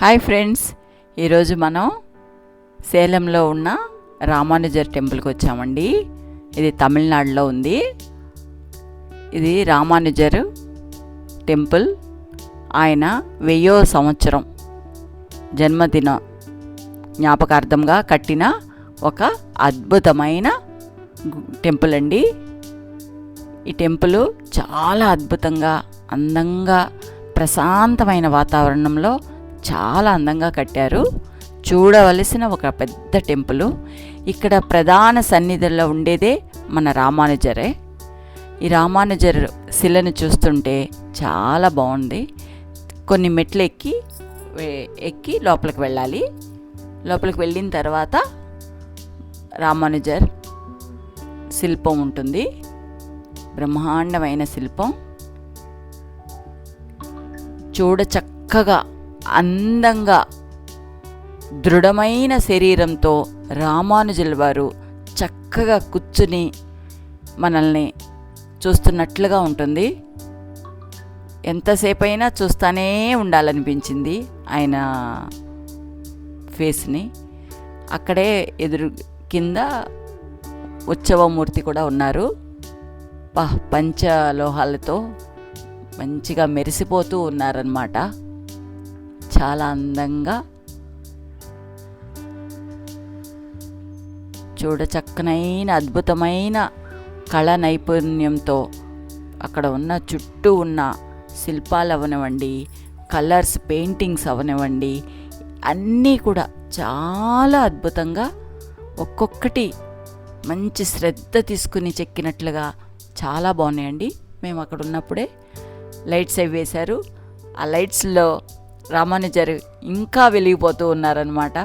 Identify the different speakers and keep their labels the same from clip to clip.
Speaker 1: Hi friends ఈరోజు మనం సేలంలో ఉన్న రామానుజర్ టెంపుల్కి వచ్చామండి. ఇది తమిళనాడులో ఉంది. ఇది రామానుజర్ టెంపుల్. ఆయన వెయ్యో సంవత్సరం జన్మదిన జ్ఞాపకార్థంగా కట్టిన ఒక అద్భుతమైన టెంపుల్ అండి. ఈ టెంపుల్ చాలా అద్భుతంగా అందంగా ప్రశాంతమైన వాతావరణంలో చాలా అందంగా కట్టారు. చూడవలసిన ఒక పెద్ద టెంపుల్. ఇక్కడ ప్రధాన సన్నిధిలో ఉండేదే మన రామానుజరే. ఈ రామానుజర్ శిలను చూస్తుంటే చాలా బాగుంది. కొన్ని మెట్లు ఎక్కి ఎక్కి లోపలికి వెళ్ళాలి. లోపలికి వెళ్ళిన తర్వాత రామానుజర్ శిల్పం ఉంటుంది. బ్రహ్మాండమైన శిల్పం. చూడ చక్కగా అందంగా దృఢమైన శరీరంతో రామానుజుల వారు చక్కగా కూర్చుని మనల్ని చూస్తున్నట్లుగా ఉంటుంది. ఎంతసేపైనా చూస్తూనే చూస్తానే ఉండాలనిపించింది ఆయన ఫేస్ని. అక్కడే ఎదురు కింద ఉత్సవమూర్తి కూడా ఉన్నారు. పంచ పంచలోహాలతో మంచిగా మెరిసిపోతూ ఉన్నారనమాట చాలా అందంగా చూడచక్కనైన అద్భుతమైన కళ నైపుణ్యంతో అక్కడ ఉన్న చుట్టూ ఉన్న శిల్పాలు అవనివ్వండి కలర్స్ పెయింటింగ్స్ అవనివ్వండి అన్నీ కూడా చాలా అద్భుతంగా ఒక్కొక్కటి మంచి శ్రద్ధ తీసుకుని చెక్కినట్లుగా చాలా బాగున్నాయండి. మేము అక్కడ ఉన్నప్పుడే లైట్స్ అవి వేశారు. ఆ లైట్స్లో రామానుజర్ ఇంకా వెలిగిపోతూ ఉన్నారనమాట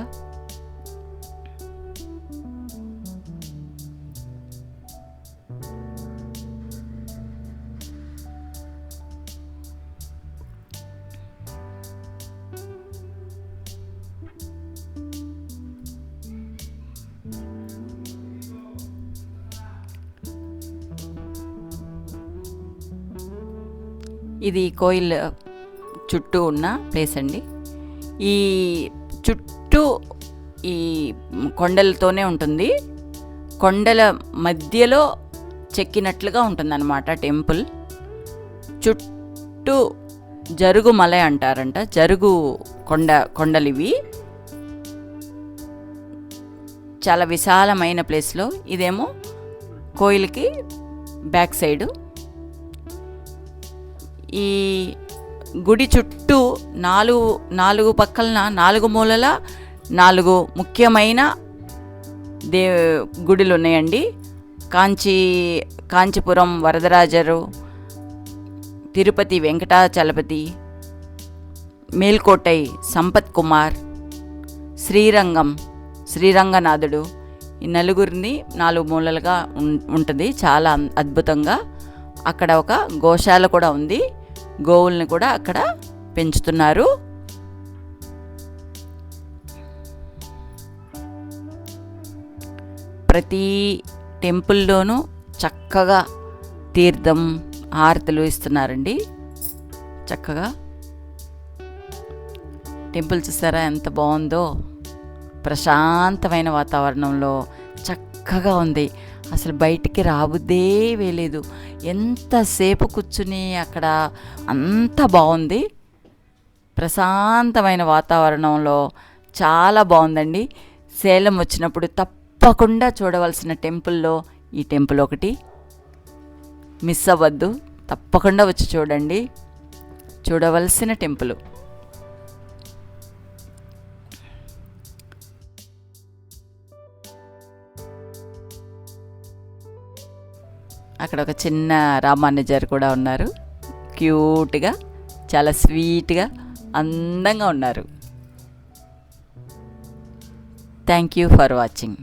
Speaker 1: ఇది కోయిల్ చుట్టూ ఉన్న ప్లేస్ అండి. ఈ చుట్టూ ఈ కొండలతోనే ఉంటుంది. కొండల మధ్యలో చెక్కినట్లుగా ఉంటుందన్నమాట టెంపుల్. చుట్టూ జరుగు మలై అంటారంట. జరుగు కొండ కొండలివి. చాలా విశాలమైన ప్లేస్లో ఇదేమో కోయిల్కి బ్యాక్ సైడు ఈ గుడి చుట్టూ నాలుగు నాలుగు పక్కలన నాలుగు మూలల నాలుగు ముఖ్యమైన దే గుడులు ఉన్నాయండి కాంచీ కాంచీపురం వరదరాజరు తిరుపతి వెంకటాచలపతి మేల్కోటై సంపత్ కుమార్ శ్రీరంగం శ్రీరంగనాథుడు. ఈ నలుగురిని నాలుగు మూలలుగా ఉం- ఉంటుంది. చాలా అద్భుతంగా. అక్కడ ఒక గోశాల కూడా ఉంది. గోవుల్ని కూడా అక్కడ పెంచుతున్నారు. ప్రతి టెంపుల్లోనూ చక్కగా తీర్థం హారతులు ఇస్తున్నారండి. చక్కగా. టెంపుల్ చూసారా ఎంత బాగుందో. ప్రశాంతమైన వాతావరణంలో చక్కగా ఉంది. అసలు బయటికి రాబుద్దే వేలేదు. ఎంతసేపు కూర్చుని అక్కడ అంత బాగుంది. ప్రశాంతమైన వాతావరణంలో చాలా బాగుందండి. సేలం వచ్చినప్పుడు తప్పకుండా చూడవలసిన టెంపుల్లో ఈ టెంపుల్ ఒకటి. మిస్ అవ్వద్దు తప్పకుండా వచ్చి చూడండి. చూడవలసిన టెంపుల్. అక్కడ ఒక చిన్న రామానుజర్ కూడా ఉన్నారు. క్యూట్గా చాలా స్వీట్గా అందంగా ఉన్నారు. Thank you for watching